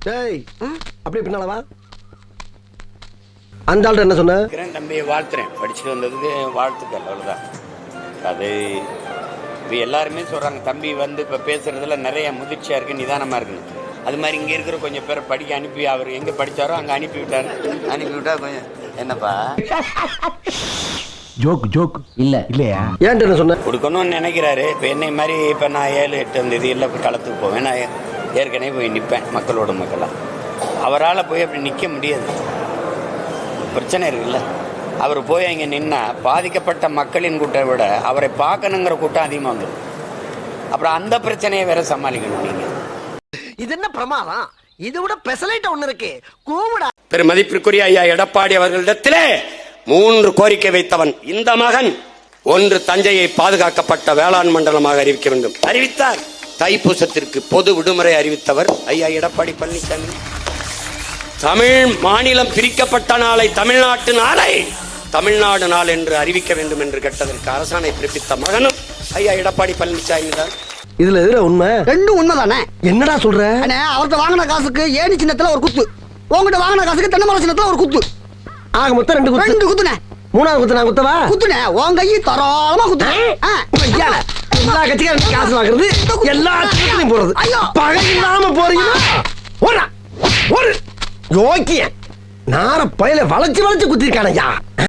டேய் அப்படியே பின்னால வா. அந்த ஆள்கிட்ட என்ன சொன்ன? தம்பியை வாழ்த்துறேன். படிச்சுட்டு வந்ததுக்கு வாழ்த்துக்கள் அவ்வளோதான் அது இப்போ எல்லாருமே சொல்கிறாங்க தம்பி வந்து இப்போ பேசுகிறதுல நிறைய முதிர்ச்சியாக இருக்குது நிதானமாக இருக்குன்னு அது மாதிரி இங்கே இருக்கிற கொஞ்சம் பேரை படிக்க அனுப்பி அவர் எங்கே படித்தாரோ அங்கே அனுப்பி விட்டார். அனுப்பி விட்டா கொஞ்சம் என்னப்பா? Joke joke. இல்ல. இல்லையா? என்ன சொன்ன? கொடுக்கணும்னு நினைக்கிறாரு. இப்போ என்னை மாதிரி இப்போ நான் ஏழு எட்டு அந்த இது எல்லாம் போய் களத்துக்கு போவேன். நான் ஏற்கனவே போய் நிற்பேன் மக்களோட மக்களாக அவரால் போய் அப்படி நிற்க முடியாது. பிரச்சனை இருக்குல்ல. அவர் போய் அங்கே நின்னா பாதிக்கப்பட்ட மக்களின் கூட்டம் விட அவரை பார்க்கணுங்கிற கூட்டம் அதிகமாக வந்துடும் அப்புறம் அந்த பிரச்சனையை வேற சமாளிக்கணும் நீங்கள் இது என்ன பிரமாதம்? இது விட பெசலைட் ஒண்ணு இருக்கு. கூவுடா. பெருமதிப்பிற்குரிய ஐயா எடப்பாடி அவர்களிடத்திலே மூன்று கோரிக்கை வைத்தவன் இந்த மகன். ஒன்று தஞ்சையை பாதுகாக்கப்பட்ட வேளாண் மண்டலமாக அறிவிக்க வேண்டும். அறிவித்தார். தைப்பூசத்திற்கு பொது விடுமுறை அறிவித்தவர் ஐயா எடப்பாடி பழனிசாமி. தமிழ் மாநிலம் பிரிக்கப்பட்ட நாளை தமிழ்நாட்டு நாளை தமிழ்நாடு நாள் என்று அறிவிக்க வேண்டும் என்று கேட்டதற்கு அரசாணை பிறப்பித்த மகனும் ஐயா எடப்பாடி பழனிசாமி தான். இதுல எதுல உண்மை? ரெண்டும் உண்மைதானே? என்னடா சொல்ற? அண்ணே அவர்கிட்ட வாங்கின காசுக்கு ஏணி சின்னத்துல ஒரு குத்து. உங்ககிட்ட வாங்கின காசுக்கு தென்னை மரம் சின்னத்துல ஒரு குத்து. ஆக மொத்தம் ரெண்டு குத்து. ரெண்டு குத்துனே. மூணாவது குத்து நான் குத்தவா? குத்துனே. உன் கையை தாராளமா குத்து ஆ. எல்லா கட்சிக்காரும் காசு வாங்குறது எல்லா கட்சிகளையும் போறது. பகை இல்லாம போறீங்கன்னா ஓடா ஓடு யோக்கிய நார பயில வளைச்சு வளைச்சு குத்திருக்கானய்யா.